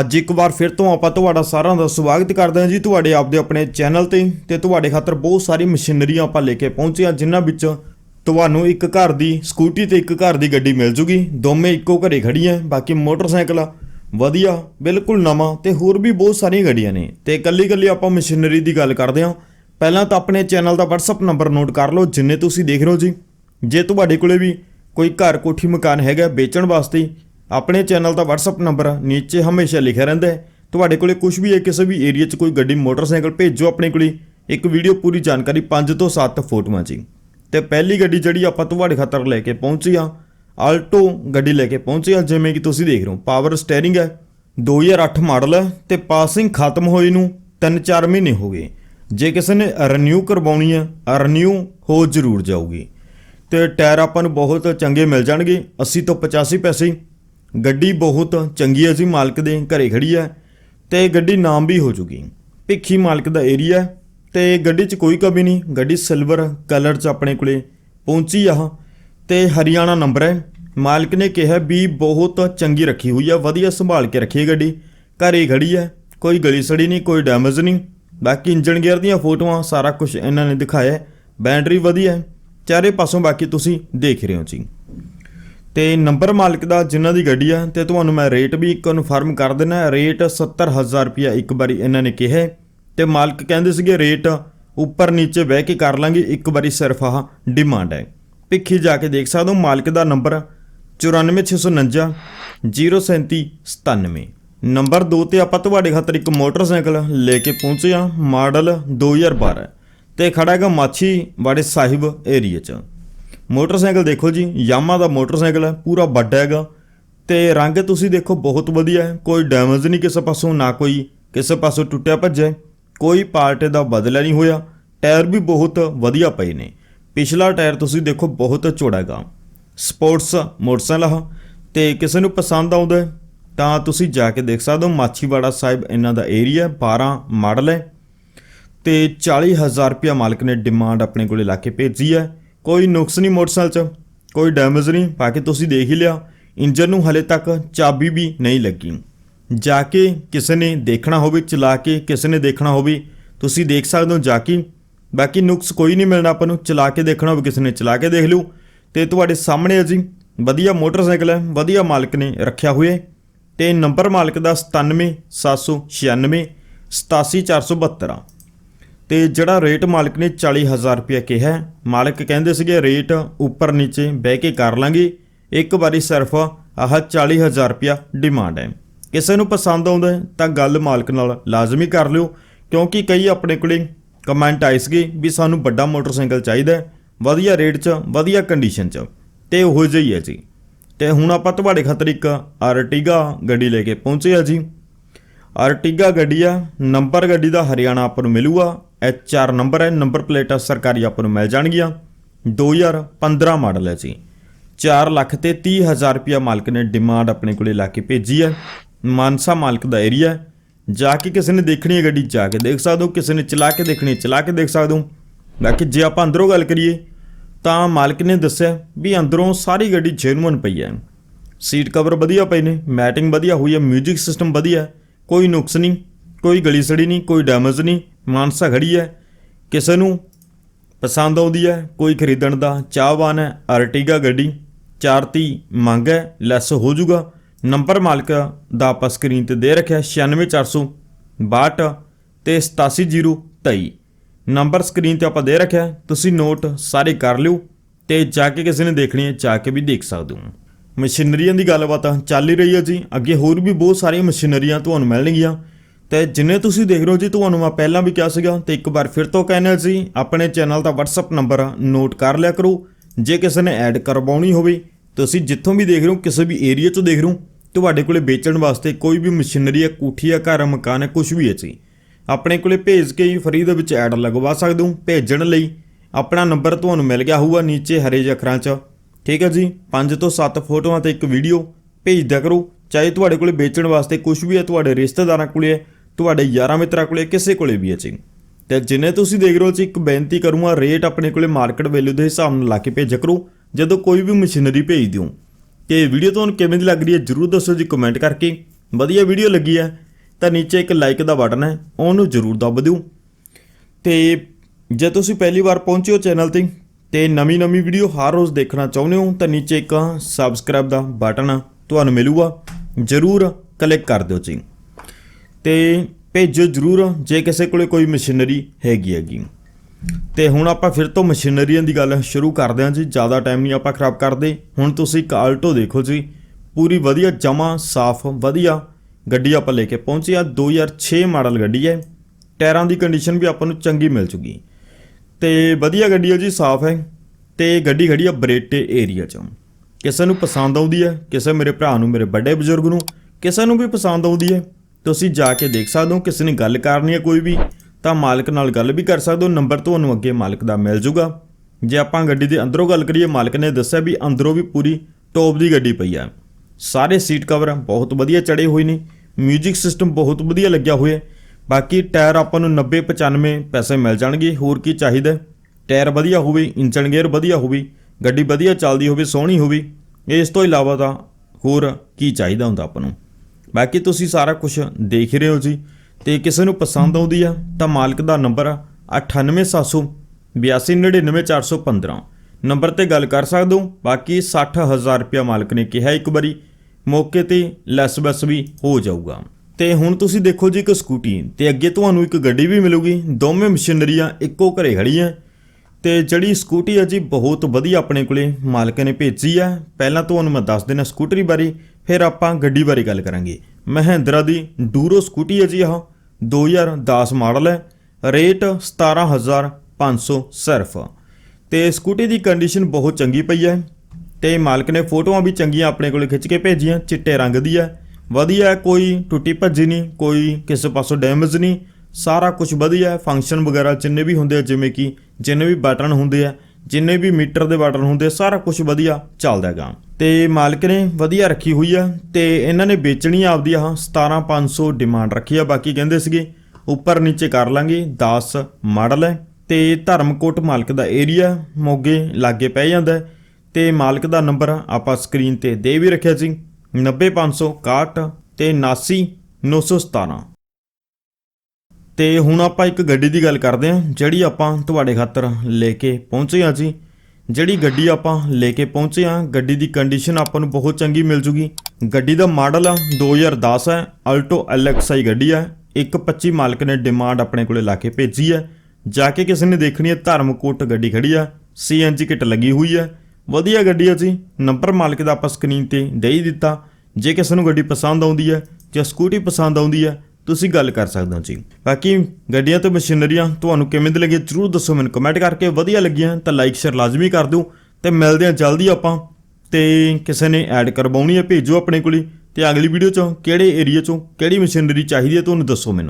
ਅੱਜ ਇੱਕ ਵਾਰ ਫਿਰ ਤੋਂ ਆਪਾਂ ਤੁਹਾਡਾ ਸਾਰਿਆਂ ਦਾ ਸਵਾਗਤ ਕਰਦੇ ਹਾਂ ਜੀ, ਤੁਹਾਡੇ ਆਪਦੇ ਆਪਣੇ ਚੈਨਲ ਤੇ। ਤੇ ਤੁਹਾਡੇ ਖਾਤਰ ਬਹੁਤ ਸਾਰੀ ਮਸ਼ੀਨਰੀਆਂ ਆਪਾਂ ਲੈ ਕੇ ਪਹੁੰਚੇ ਹਾਂ, ਜਿਨ੍ਹਾਂ ਵਿੱਚ ਤੁਹਾਨੂੰ ਇੱਕ ਘਰ ਦੀ ਸਕੂਟੀ ਤੇ ਇੱਕ ਘਰ ਦੀ ਗੱਡੀ ਮਿਲ ਜੂਗੀ। ਦੋਵੇਂ ਇੱਕੋ ਘਰੇ ਖੜੀਆਂ ਬਾਕੀ ਮੋਟਰਸਾਈਕਲ ਵਧੀਆ, ਬਿਲਕੁਲ ਨਵਾਂ ਤੇ ਹੋਰ ਵੀ ਬਹੁਤ ਸਾਰੀਆਂ ਗੱਡੀਆਂ ਨੇ। ਤੇ ਇਕੱਲੀ ਇਕੱਲੀ ਆਪਾਂ ਮਸ਼ੀਨਰੀ ਦੀ ਗੱਲ ਕਰਦੇ ਹਾਂ। ਪਹਿਲਾਂ ਤਾਂ ਆਪਣੇ ਚੈਨਲ ਦਾ WhatsApp ਨੰਬਰ ਨੋਟ ਕਰ ਲਓ, ਜਿੰਨੇ ਤੁਸੀਂ ਦੇਖ ਰਹੇ ਹੋ ਜੀ। ਜੇ ਤੁਹਾਡੇ ਕੋਲੇ ਵੀ ਕੋਈ ਘਰ ਕੋਠੀ ਮਕਾਨ ਹੈਗਾ ਵੇਚਣ ਵਾਸਤੇ ਆਪਣੇ ਚੈਨਲ ਦਾ WhatsApp ਨੰਬਰ ਨੀਚੇ ਹਮੇਸ਼ਾ ਲਿਖਿਆ ਰਹਿੰਦਾ ਹੈ। ਤੁਹਾਡੇ ਕੋਲੇ ਕੁਝ ਵੀ ਹੈ ਕਿਸੇ ਵੀ ਏਰੀਆ 'ਚ ਕੋਈ ਗੱਡੀ, ਮੋਟਰਸਾਈਕਲ ਭੇਜੋ ਆਪਣੇ ਕੋਲੇ। ਇੱਕ ਵੀਡੀਓ ਪੂਰੀ ਜਾਣਕਾਰੀ 5 ਤੋਂ 7 ਫੋਟੋਆਂ 'ਚ ਹੀ। ਤੇ ਪਹਿਲੀ ਗੱਡੀ ਜਿਹੜੀ ਆਪਾਂ ਤੁਹਾਡੇ ਖਾਤਰ ਲੈ ਕੇ ਪਹੁੰਚੀ ਆ ਆਲਟੋ ਗੱਡੀ ਲੈ ਕੇ ਪਹੁੰਚੇ ਆ ਜਿਵੇਂ ਕਿ ਤੁਸੀਂ ਦੇਖ ਰਹੇ ਹੋ। ਪਾਵਰ ਸਟੀਅਰਿੰਗ ਹੈ 2008 ਮਾਡਲ ਹੈ ਤੇ ਪਾਸਿੰਗ ਖਤਮ ਹੋਈ ਨੂੰ 3-4 ਮਹੀਨੇ ਹੋ ਗਏ। ਜੇ ਕਿਸੇ ਨੇ ਰੀਨਿਊ ਕਰਵਾਉਣੀ ਹੈ ਰੀਨਿਊ ਹੋ ਜ਼ਰੂਰ ਜਾਊਗੀ। ਤੇ ਟਾਇਰ ਆਪਾਂ ਨੂੰ ਬਹੁਤ ਚੰਗੇ ਮਿਲ ਜਾਣਗੇ 80 ਤੋਂ 85 ਪੈਸੇ ਗੱਡੀ ਬਹੁਤ ਚੰਗੀ ਅਸੀਂ ਮਾਲਕ ਦੇ ਘਰੇ ਖੜੀ ਹੈ ਤੇ ਗੱਡੀ ਨਾਮ ਵੀ ਹੋ ਚੁੱਕੀ ਭਿੱਖੀ ਮਾਲਕ ਦਾ ਏਰੀਆ ਹੈ ਤੇ ਗੱਡੀ 'ਚ ਕੋਈ ਕਮੀ ਨਹੀਂ, ਗੱਡੀ ਸਿਲਵਰ ਕਲਰ 'ਚ ਆਪਣੇ ਕੋਲੇ ਪਹੁੰਚੀ ਆ ਤੇ ਹਰਿਆਣਾ ਨੰਬਰ ਹੈ। ਮਾਲਕ ਨੇ ਕਿਹਾ ਵੀ ਬਹੁਤ ਚੰਗੀ ਰੱਖੀ ਹੋਈ ਆ, ਵਧੀਆ ਸੰਭਾਲ ਕੇ ਰੱਖੀ ਹੈ ਗੱਡੀ, ਘਰੇ ਖੜੀ ਹੈ, ਕੋਈ ਗਲੀ ਸੜੀ ਨਹੀਂ, ਕੋਈ ਡੈਮੇਜ ਨਹੀਂ। ਬਾਕੀ ਇੰਜਨ ਗੇਅਰ ਦੀਆਂ ਫੋਟੋਆਂ, ਸਾਰਾ ਕੁਝ ਇਹਨਾਂ ਨੇ ਦਿਖਾਇਆ ਬੈਟਰੀ ਵਧੀਆ ਚਾਰੇ ਪਾਸੋਂ ਬਾਕੀ ਤੁਸੀਂ ਦੇਖ ਰਹੇ ਹੋ ਜੀ। ਤੇ ਨੰਬਰ ਮਾਲਕ ਦਾ ਜਿਨ੍ਹਾਂ ਦੀ ਗੱਡੀ ਆ, ਤੇ ਤੁਹਾਨੂੰ ਮੈਂ ਰੇਟ ਵੀ ਕਨਫਰਮ ਕਰ ਦਿੰਦਾ ਰੇਟ 70000 ਰੁਪਇਆ ਇੱਕ ਵਾਰੀ ਇਹਨਾਂ ਨੇ ਕਿਹਾ ਹੈ। ਤੇ ਮਾਲਕ ਕਹਿੰਦੇ ਸੀਗੇ, ਰੇਟ ਉੱਪਰ ਨੀਚੇ ਬਹਿ ਕੇ ਕਰ ਲਾਂਗੇ, ਇੱਕ ਵਾਰੀ ਸਿਰਫ ਆਹ ਡਿਮਾਂਡ ਹੈ। ਭਿੱਖੀ ਜਾ ਕੇ ਦੇਖ ਸਕਦੇ ਹੋ, ਮਾਲਕ ਦਾ ਨੰਬਰ 94649 03797 ਨੰਬਰ 2 ਤੇ ਆਪਾਂ ਤੁਹਾਡੇ ਖਾਤਰ ਇੱਕ ਮੋਟਰਸਾਈਕਲ ਲੈ ਕੇ ਪਹੁੰਚੇ ਆ ਮਾਡਲ 2012 ਤੇ ਖੜਾ ਹੈਗਾ ਮਾਛੀ ਵਾੜੇ ਸਾਹਿਬ ਏਰੀਆ 'ਚ। ਮੋਟਰਸਾਈਕਲ ਦੇਖੋ ਜੀ, ਯਾਮਾ ਦਾ ਮੋਟਰਸਾਈਕਲ ਹੈ, ਪੂਰਾ ਵੱਡਾ ਹੈਗਾ। ਤੇ ਰੰਗ ਤੁਸੀਂ ਦੇਖੋ ਬਹੁਤ ਵਧੀਆ ਹੈ, ਕੋਈ ਡੈਮੇਜ ਨਹੀਂ ਕਿਸੇ ਪਾਸੋਂ, ਨਾ ਕੋਈ ਕਿਸੇ ਪਾਸੋਂ ਟੁੱਟਿਆ ਭੱਜਿਆ ਕੋਈ ਪਾਰਟ ਦਾ ਬਦਲਿਆ ਨਹੀਂ ਹੋਇਆ ਟਾਇਰ ਵੀ ਬਹੁਤ ਵਧੀਆ ਪਏ ਨੇ। ਪਿਛਲਾ ਟਾਇਰ ਤੁਸੀਂ ਦੇਖੋ ਬਹੁਤ ਚੌੜਾ ਹੈਗਾ। ਸਪੋਰਟਸ ਮੋਟਰਸਾਈਕਲ ਆ। ਤੇ ਕਿਸੇ ਨੂੰ ਪਸੰਦ ਆਉਂਦਾ ਹੈ, ਤਾਂ ਤੁਸੀਂ ਜਾ ਕੇ ਦੇਖ ਸਕਦੇ ਹੋ, ਮਾਛੀਵਾੜਾ ਸਾਹਿਬ ਇਹਨਾਂ ਦਾ ਏਰੀਆ 12 ਮਾਡਲ ਹੈ। ਤੇ 40000 ਰੁਪਇਆ ਮਾਲਕ ਨੇ ਡਿਮਾਂਡ ਆਪਣੇ ਕੋਲੇ ਲਾ ਕੇ ਭੇਜੀ ਹੈ। ਕੋਈ ਨੁਕਸ ਨਹੀਂ ਮੋਟਰਸਾਈਕਲ 'ਚ, ਕੋਈ ਡੈਮੇਜ ਨਹੀਂ, ਬਾਕੀ ਤੁਸੀਂ ਦੇਖ ਹੀ ਲਿਆ। ਇੰਜਨ ਨੂੰ ਹਲੇ ਤੱਕ ਚਾਬੀ ਵੀ ਨਹੀਂ ਲੱਗੀ। ਜਾ ਕੇ ਕਿਸੇ ਨੇ ਦੇਖਣਾ ਹੋਵੇ, ਚਲਾ ਕੇ ਕਿਸੇ ਨੇ ਦੇਖਣਾ ਹੋਵੇ, ਤੁਸੀਂ ਦੇਖ ਸਕਦੇ ਹੋ ਜਾ ਕੇ। ਬਾਕੀ ਨੁਕਸ ਕੋਈ ਨਹੀਂ ਮਿਲਣਾ ਆਪਾਂ ਨੂੰ, ਚਲਾ ਕੇ ਦੇਖਣਾ ਹੋਵੇ ਕਿਸੇ ਨੇ, ਚਲਾ ਕੇ ਦੇਖ ਲਿਓ। ਤੇ ਤੁਹਾਡੇ ਸਾਹਮਣੇ ਹੈ ਵਧੀਆ ਮੋਟਰਸਾਈਕਲ ਹੈ, ਵਧੀਆ ਮਾਲਕ ਨੇ ਰੱਖਿਆ ਹੋਇਆ ਹੈ। ਤੇ ਨੰਬਰ ਮਾਲਕ ਦਾ 97796 87472 ਆ। ਤੇ ਜਿਹੜਾ ਰੇਟ ਮਾਲਕ ਨੇ 40000 ਰੁਪਏ ਕਿਹਾ ਮਾਲਕ ਕਹਿੰਦੇ ਸੀਗੇ ਰੇਟ ਉੱਪਰ ਨੀਚੇ ਬਹਿ ਕੇ ਕਰ ਲਾਂਗੇ, ਇੱਕ ਵਾਰੀ ਸਿਰਫ ਆਹ 40000 ਰੁਪਇਆ ਡਿਮਾਂਡ ਹੈ। ਕਿਸੇ ਨੂੰ ਪਸੰਦ ਆਉਂਦਾ ਤਾਂ ਗੱਲ ਮਾਲਕ ਨਾਲ ਲਾਜ਼ਮੀ ਕਰ ਲਿਓ, ਕਿਉਂਕਿ ਕਈ ਆਪਣੇ ਕੋਲੇ ਕਮੈਂਟ ਆਏ ਸੀਗੇ ਵੀ ਸਾਨੂੰ ਵੱਡਾ ਮੋਟਰਸਾਈਕਲ ਚਾਹੀਦਾ ਵਧੀਆ ਰੇਟ 'ਚ, ਵਧੀਆ ਕੰਡੀਸ਼ਨ 'ਚ। ਤੇ ਉਹੋ ਜਿਹੀ ਹੈ ਜੀ। ਤੇ ਹੁਣ ਆਪਾਂ ਤੁਹਾਡੇ ਖਾਤਰ ਇੱਕ ਆਰਟੀਗਾ ਗੱਡੀ ਲੈ ਕੇ ਪਹੁੰਚੇ ਆ ਜੀ। ਆਰਟੀਗਾ ਗੱਡੀ ਆ, ਨੰਬਰ ਗੱਡੀ ਦਾ ਹਰਿਆਣਾ ਆਪਾਂ ਨੂੰ ਮਿਲੂਗਾ। ਐਚ ਆਰ ਨੰਬਰ ਹੈ ਨੰਬਰ ਪਲੇਟਾਂ ਸਰਕਾਰੀ ਆਪਾਂ ਨੂੰ ਮਿਲ ਜਾਣਗੀਆਂ। 2015 ਮਾਡਲ ਹੈ ਜੀ। 4 ਲੱਖ ਤੇ 30 ਹਜ਼ਾਰ ਰੁਪਇਆ ਮਾਲਕ ਨੇ ਡਿਮਾਂਡ ਆਪਣੇ ਕੋਲੇ ਲਾ ਕੇ ਭੇਜੀ ਹੈ। ਮਾਨਸਾ ਮਾਲਕ ਦਾ ਏਰੀਆ ਹੈ। ਜਾ ਕੇ ਕਿਸੇ ਨੇ ਦੇਖਣੀ ਹੈ ਗੱਡੀ, ਜਾ ਕੇ ਦੇਖ ਸਕਦੇ ਹੋ। ਕਿਸੇ ਨੇ ਚਲਾ ਕੇ ਦੇਖਣੀ ਚਲਾ ਕੇ ਦੇਖ ਸਕਦੇ ਹੋ। ਬਾਕੀ ਜੇ ਆਪਾਂ ਅੰਦਰੋਂ ਗੱਲ ਕਰੀਏ, ਤਾਂ ਮਾਲਕ ਨੇ ਦੱਸਿਆ ਵੀ ਅੰਦਰੋਂ ਸਾਰੀ ਗੱਡੀ ਜੈਨੂਇਨ ਪਈ ਹੈ। ਸੀਟ ਕਵਰ ਵਧੀਆ ਪਏ ਨੇ ਮੈਟਿੰਗ ਵਧੀਆ ਹੋਈ ਹੈ 뮤직 ਸਿਸਟਮ ਵਧੀਆ ਕੋਈ ਨੁਕਸ ਨਹੀਂ, ਕੋਈ ਗਲੀ ਸੜੀ ਨਹੀਂ, ਕੋਈ ਡੈਮੇਜ ਨਹੀਂ। ਮਾਨਸਾ ਖੜੀ ਹੈ, ਕਿਸੇ ਨੂੰ ਪਸੰਦ ਆਉਂਦੀ ਹੈ, ਕੋਈ ਖਰੀਦਣ ਦਾ ਚਾਹਵਾਨ ਹੈ ਆਰਟੀਗਾ ਗੱਡੀ 430 ਮੰਗ ਹੈ, ਲੈਸ ਹੋ ਜਾਊਗਾ, ਨੰਬਰ ਮਾਲਕ ਦਾ ਆਪਾਂ ਸਕਰੀਨ ਤੇ ਦੇ ਰੱਖਿਆ 96462 ਤੇ 87023 ਨੰਬਰ ਸਕਰੀਨ ਤੇ ਆਪਾਂ ਦੇ ਰੱਖਿਆ, ਤੁਸੀਂ ਨੋਟ ਸਾਰੇ ਕਰ ਲਿਓ ਤੇ ਜਾ ਕੇ ਕਿਸੇ ਨੇ ਦੇਖਣੀ ਹੈ, ਜਾ ਕੇ ਵੀ ਦੇਖ ਸਕਦੇ ਹੋ। ਮਸ਼ੀਨਰੀਆਂ ਦੀ ਗੱਲਬਾਤ ਚੱਲ ਹੀ ਰਹੀ ਹੈ ਜੀ, ਅੱਗੇ ਹੋਰ ਵੀ ਬਹੁਤ ਸਾਰੀਆਂ ਮਸ਼ੀਨਰੀਆਂ ਤੁਹਾਨੂੰ ਮਿਲਣਗੀਆਂ। ਤੇ ਜਿੰਨੇ ਤੁਸੀਂ ਦੇਖ ਰਹੇ ਹੋ ਜੀ, ਤੁਹਾਨੂੰ ਮੈਂ ਪਹਿਲਾਂ ਵੀ ਕਿਹਾ ਸੀਗਾ ਤੇ ਇੱਕ ਵਾਰ ਫਿਰ ਤੋਂ ਕਹਿਣਾ ਸੀ, ਆਪਣੇ ਚੈਨਲ ਦਾ WhatsApp ਨੰਬਰ ਨੋਟ ਕਰ ਲਿਆ ਕਰੋ। ਜੇ ਕਿਸੇ ਨੇ ਐਡ ਕਰਵਾਉਣੀ ਹੋਵੇ ਤੁਸੀਂ ਜਿੱਥੋਂ ਵੀ ਦੇਖ ਰਹੇ ਹੋ, ਕਿਸੇ ਵੀ ਏਰੀਆ 'ਚੋਂ ਦੇਖ ਰਹੇ ਹੋ, ਤੁਹਾਡੇ ਕੋਲੇ ਵੇਚਣ ਵਾਸਤੇ ਕੋਈ ਵੀ ਮਸ਼ੀਨਰੀ ਹੈ ਕੋਠੀ ਹੈ ਘਰ, ਮਕਾਨ ਹੈ ਕੁਝ ਵੀ ਹੈ ਜੀ। ਆਪਣੇ ਕੋਲੇ ਭੇਜ ਕੇ ਹੀ ਫਰੀ ਦੇ ਵਿੱਚ ਐਡ ਲਗਵਾ ਸਕਦੇ ਹੋ, ਭੇਜਣ ਲਈ ਆਪਣਾ ਨੰਬਰ ਤੁਹਾਨੂੰ ਮਿਲ ਗਿਆ ਹੋਊਗਾ ਨੀਚੇ ਹਰੇ ਜਿਹੇ ਅੱਖਰਾਂ 'ਚ। ਠੀਕ ਹੈ ਜੀ? 5 ਤੋਂ 7 ਫੋਟੋਆਂ ਤੇ ਇੱਕ ਵੀਡੀਓ ਭੇਜ ਦਿਆ ਕਰੋ। ਚਾਹੇ ਤੁਹਾਡੇ ਕੋਲੇ ਵੇਚਣ ਵਾਸਤੇ ਕੁਝ ਵੀ ਹੈ, ਤੁਹਾਡੇ ਰਿਸ਼ਤੇਦਾਰਾਂ ਕੋਲੇ ਹੈ ਤੁਹਾਡੇ ਯਾਰਾਂ ਮਿੱਤਰਾਂ ਕੋਲੇ, ਕਿਸੇ ਕੋਲੇ ਵੀ ਹੈ ਜੀ। ਤੇ ਜਿੰਨੇ ਤੁਸੀਂ ਦੇਖ ਰਹੇ ਹੋ ਜੀ, ਇੱਕ ਬੇਨਤੀ ਕਰੂੰਗਾ ਰੇਟ ਆਪਣੇ ਕੋਲੇ ਮਾਰਕੀਟ ਵੈਲਿਊ ਦੇ ਹਿਸਾਬ ਨਾਲ ਲਾ ਕੇ ਭੇਜਿਆ ਕਰੋ, ਜਦੋਂ ਕੋਈ ਵੀ ਮਸ਼ੀਨਰੀ ਭੇਜ ਦਿਓ। ਤੇ ਵੀਡੀਓ ਤੁਹਾਨੂੰ ਕਿਵੇਂ ਦੀ ਲੱਗ ਰਹੀ ਹੈ, ਜਰੂਰ ਦੱਸੋ ਜੀ ਕਮੈਂਟ ਕਰਕੇ। ਵਧੀਆ ਵੀਡੀਓ ਲੱਗੀ ਹੈ, ਤਾਂ ਨੀਚੇ ਇੱਕ ਲਾਈਕ ਦਾ ਬਟਨ ਹੈ, ਉਹਨੂੰ ਜ਼ਰੂਰ ਦਬ ਦਿਓ। ਤੇ ਜੇ ਤੁਸੀਂ ਪਹਿਲੀ ਵਾਰ ਪਹੁੰਚੇ ਹੋ ਚੈਨਲ ਤੇ ਤੇ ਨਵੀਂ ਨਵੀਂ ਵੀਡੀਓ ਹਰ ਰੋਜ਼ ਦੇਖਣਾ ਚਾਹੁੰਦੇ ਹੋ, ਤਾਂ ਨੀਚੇ ਇੱਕ ਸਬਸਕ੍ਰਾਈਬ ਦਾ ਬਟਨ ਤੁਹਾਨੂੰ ਮਿਲੂਗਾ। ਜ਼ਰੂਰ ਕਲਿੱਕ ਕਰ ਦਿਓ ਜੀ। ਤੇ ਭੇਜੋ ਜ਼ਰੂਰ, ਜੇ ਕਿਸੇ ਕੋਲੇ ਕੋਈ ਮਸ਼ੀਨਰੀ ਹੈਗੀ ਹੈਗੀ। ਤੇ ਹੁਣ ਆਪਾਂ ਫਿਰ ਤੋਂ ਮਸ਼ੀਨਰੀਆਂ ਦੀ ਗੱਲ ਸ਼ੁਰੂ ਕਰਦੇ ਹਾਂ ਜੀ, ਜ਼ਿਆਦਾ ਟਾਈਮ ਨਹੀਂ ਆਪਾਂ ਖਰਾਬ ਕਰਦੇ। ਹੁਣ ਤੁਸੀਂ ਇੱਕ ਆਲਟੋ ਦੇਖੋ ਜੀ, ਪੂਰੀ ਵਧੀਆ ਜਮਾ ਸਾਫ਼, ਵਧੀਆ ਗੱਡੀ ਆਪਾਂ ਲੈ ਕੇ ਪਹੁੰਚੇ ਆ 2006 ਮਾਡਲ ਗੱਡੀ ਹੈ। ਟਾਇਰਾਂ ਦੀ ਕੰਡੀਸ਼ਨ ਵੀ ਆਪਾਂ ਨੂੰ ਚੰਗੀ ਮਿਲ ਚੁੱਕੀ। ਤੇ ਵਧੀਆ ਗੱਡੀ ਹੈ ਜੀ, ਸਾਫ਼ ਹੈ। ਤੇ ਗੱਡੀ ਖੜੀ ਆ ਬਰੇਟੇ ਏਰੀਆ 'ਚ। ਕਿਸੇ ਨੂੰ ਪਸੰਦ ਆਉਂਦੀ ਹੈ, ਕਿਸੇ ਮੇਰੇ ਭਰਾ ਨੂੰ, ਮੇਰੇ ਵੱਡੇ ਬਜ਼ੁਰਗ ਨੂੰ, ਕਿਸੇ ਨੂੰ ਵੀ ਪਸੰਦ ਆਉਂਦੀ ਹੈ। ਤੁਸੀਂ ਜਾ ਕੇ ਦੇਖ ਸਕਦੇ ਹੋ ਕਿਸੇ ਨੇ ਗੱਲ ਕਰਨੀ ਹੈ ਕੋਈ ਵੀ, ਤਾਂ ਮਾਲਕ ਨਾਲ ਗੱਲ ਵੀ ਕਰ ਸਕਦੇ ਹੋ, ਨੰਬਰ ਤੁਹਾਨੂੰ ਅੱਗੇ ਮਾਲਕ ਦਾ ਮਿਲ ਜੂਗਾ। ਜੇ ਆਪਾਂ ਗੱਡੀ ਦੇ ਅੰਦਰੋਂ ਗੱਲ ਕਰੀਏ, ਮਾਲਕ ਨੇ ਦੱਸਿਆ ਵੀ ਅੰਦਰੋਂ ਵੀ ਪੂਰੀ ਟੌਪ ਦੀ ਗੱਡੀ ਪਈ ਆ। ਸਾਰੇ ਸੀਟ ਕਵਰ ਬਹੁਤ ਵਧੀਆ ਚੜੇ ਹੋਏ ਨੇ, 뮤직 ਸਿਸਟਮ ਬਹੁਤ ਵਧੀਆ ਲੱਗਿਆ ਹੋਇਆ। ਬਾਕੀ ਟਾਇਰ ਆਪਾਂ ਨੂੰ 90 95 ਪੈਸੇ ਮਿਲ ਜਾਣਗੇ, ਹੋਰ ਕੀ ਚਾਹੀਦਾ? ਟਾਇਰ ਵਧੀਆ ਹੋਵੇ ਇੰਜਨ ਗੇਅਰ ਵਧੀਆ ਹੋਵੇ, ਗੱਡੀ ਵਧੀਆ ਚੱਲਦੀ ਹੋਵੇ, ਸੋਹਣੀ ਹੋਵੇ, ਇਸ ਤੋਂ ਇਲਾਵਾ ਤਾਂ ਹੋਰ ਕੀ ਚਾਹੀਦਾ ਹੁੰਦਾ ਆਪਾਂ ਨੂੰ? ਬਾਕੀ ਤੁਸੀਂ ਸਾਰਾ ਕੁਝ ਦੇਖ ਰਹੇ ਹੋ ਜੀ। ਤੇ ਕਿਸੇ ਨੂੰ ਪਸੰਦ ਆਉਂਦੀ ਆ ਤਾਂ ਮਾਲਕ ਦਾ ਨੰਬਰ ਆ 9870 ਨੰਬਰ ਤੇ ਗੱਲ ਕਰ ਸਕਦੇ ਹੋ, ਬਾਕੀ 60000 ਰੁਪਇਆ ਮਾਲਕ ਨੇ ਕਿਹਾ ਇੱਕ ਵਾਰੀ। ਮੌਕੇ ਤੇ ਲੈਸ ਬਸ ਵੀ ਹੋ ਜਾਊਗਾ। ਤੇ ਹੁਣ ਤੁਸੀਂ ਦੇਖੋ ਜੀ ਇੱਕ ਸਕੂਟੀ, ਤੇ ਅੱਗੇ ਤੁਹਾਨੂੰ ਇੱਕ ਗੱਡੀ ਵੀ ਮਿਲੂਗੀ। ਦੋਵੇਂ ਮਸ਼ੀਨਰੀਆਂ ਇੱਕੋ ਘਰੇ ਖੜੀਆਂ ਤੇ ਜਿਹੜੀ ਸਕੂਟੀ ਹੈ ਜੀ, ਬਹੁਤ ਵਧੀਆ ਆਪਣੇ ਕੋਲੇ ਮਾਲਕ ਨੇ ਭੇਜੀ ਹੈ। ਪਹਿਲਾਂ ਤੁਹਾਨੂੰ ਮੈਂ ਦੱਸ ਦੇਣਾ ਸਕੂਟਰੀ ਬਾਰੇ, ਫਿਰ ਆਪਾਂ ਗੱਡੀ ਬਾਰੇ ਗੱਲ ਕਰਾਂਗੇ। ਮਹਿੰਦਰਾ ਦੀ ਡੂਰੋ ਸਕੂਟੀ ਹੈ ਜੀ ਆਹ 2010 ਮਾਡਲ ਹੈ। ਰੇਟ 17500 ਸਿਰਫ। ਤੇ ਸਕੂਟੀ ਦੀ ਕੰਡੀਸ਼ਨ ਬਹੁਤ ਚੰਗੀ ਪਈ ਹੈ। ਤੇ ਮਾਲਕ ਨੇ ਫੋਟੋਆਂ ਵੀ ਚੰਗੀਆਂ ਆਪਣੇ ਕੋਲ ਖਿੱਚ ਕੇ ਭੇਜੀਆਂ, ਚਿੱਟੇ ਰੰਗ ਦੀ ਹੈ। ਵਧੀਆ ਕੋਈ ਟੁੱਟੀ ਭੱਜੀ ਨਹੀਂ, ਕੋਈ ਕਿਸੇ ਪਾਸੋਂ ਡੈਮੇਜ ਨਹੀਂ। ਸਾਰਾ ਕੁਝ ਵਧੀਆ ਫੰਕਸ਼ਨ ਵਗੈਰਾ ਜਿੰਨੇ ਵੀ ਹੁੰਦੇ ਆ, ਜਿਵੇਂ ਕਿ ਜਿੰਨੇ ਵੀ ਬਟਨ ਹੁੰਦੇ ਆ, ਜਿੰਨੇ ਵੀ ਮੀਟਰ ਦੇ ਬਟਨ ਹੁੰਦੇ ਸਾਰਾ ਕੁਝ ਵਧੀਆ ਚੱਲਦਾ ਹੈਗਾ। ਤੇ ਮਾਲਕ ਨੇ ਵਧੀਆ ਰੱਖੀ ਹੋਈ ਆ ਤੇ ਇਹਨਾਂ ਨੇ ਵੇਚਣੀ ਆ ਆਪਦੀ, ਆਹ 17500 ਡਿਮਾਂਡ ਰੱਖੀ ਆ, ਬਾਕੀ ਕਹਿੰਦੇ ਸੀਗੇ ਉੱਪਰ ਨੀਚੇ ਕਰ ਲਾਂਗੇ 10 ਮਾਡਲ ਹੈ। ਤੇ ਧਰਮਕੋਟ ਮਾਲਕ ਦਾ ਏਰੀਆ ਮੋਗੇ ਲਾਗੇ ਪੈ ਜਾਂਦਾ ਹੈ। ਤੇ ਮਾਲਕ ਦਾ ਨੰਬਰ ਆਪਾਂ ਸਕਰੀਨ ਤੇ ਦੇ ਵੀ ਰੱਖਿਆ ਸੀ 90561 ਤੇ 79917 ਤੇ ਹੁਣ ਆਪਾਂ ਇੱਕ ਗੱਡੀ ਦੀ ਗੱਲ ਕਰਦੇ ਹਾਂ, ਜਿਹੜੀ ਆਪਾਂ ਤੁਹਾਡੇ ਖਾਤਰ ਲੈ ਕੇ ਪਹੁੰਚੇ ਹਾਂ ਜੀ। ਜਿਹੜੀ ਗੱਡੀ ਆਪਾਂ ਲੈ ਕੇ ਪਹੁੰਚੇ ਹਾਂ, ਗੱਡੀ ਦੀ ਕੰਡੀਸ਼ਨ ਆਪਾਂ ਨੂੰ ਬਹੁਤ ਚੰਗੀ ਮਿਲ ਜੂਗੀ। ਗੱਡੀ ਦਾ ਮਾਡਲ ਆ 2010 ਹੈ ਅਲਟੋ ਐਲਐਕਸਆਈ ਗੱਡੀ ਹੈ। 125 ਮਾਲਕ ਨੇ ਡਿਮਾਂਡ ਆਪਣੇ ਕੋਲੇ ਲਾ ਕੇ ਭੇਜੀ ਹੈ। ਜਾ ਕੇ ਕਿਸੇ ਨੇ ਦੇਖਣੀ ਹੈ, ਧਰਮਕੋਟ ਗੱਡੀ ਖੜੀ ਆ ਸੀਐਨਜੀ ਕਿਟ ਲੱਗੀ ਹੋਈ ਹੈ। ਵਧੀਆ ਗੱਡੀ ਆ ਜੀ। ਨੰਬਰ ਮਾਲਕ ਦਾ ਆਪਾਂ ਸਕਰੀਨ ਤੇ ਦੇ ਹੀ ਦਿੱਤਾ। ਜੇ ਕਿਸੇ ਨੂੰ ਗੱਡੀ ਪਸੰਦ ਆਉਂਦੀ ਹੈ, ਜਾਂ ਸਕੂਟੀ ਪਸੰਦ ਆਉਂਦੀ ਹੈ ਤੁਸੀਂ ਗੱਲ ਕਰ ਸਕਦੇ ਹੋ ਜੀ। ਬਾਕੀ ਗੱਡੀਆਂ ਤੇ ਮਸ਼ੀਨਰੀਆਂ ਤੁਹਾਨੂੰ ਕਿਵੇਂ ਦੀ ਲੱਗੀ ਜਰੂਰ ਦੱਸੋ ਮੈਨੂੰ ਕਮੈਂਟ ਕਰਕੇ। ਵਧੀਆ ਲੱਗੀਆਂ ਤਾਂ ਲਾਈਕ ਸ਼ੇਅਰ ਲਾਜ਼ਮੀ ਕਰ ਦਿਓ ਤੇ ਮਿਲਦੇ ਹਾਂ ਜਲਦੀ ਆਪਾਂ ਤੇ ਕਿਸੇ ਨੇ ਐਡ ਕਰਵਾਉਣੀ ਹੈ ਭੇਜੋ ਆਪਣੇ ਕੋਲੇ ਤੇ ਅਗਲੀ ਵੀਡੀਓ ਚੋਂ ਕਿਹੜੇ ਏਰੀਆ ਚੋਂ ਕਿਹੜੀ ਮਸ਼ੀਨਰੀ ਚਾਹੀਦੀ ਹੈ ਤੁਹਾਨੂੰ ਦੱਸੋ ਮੈਨੂੰ।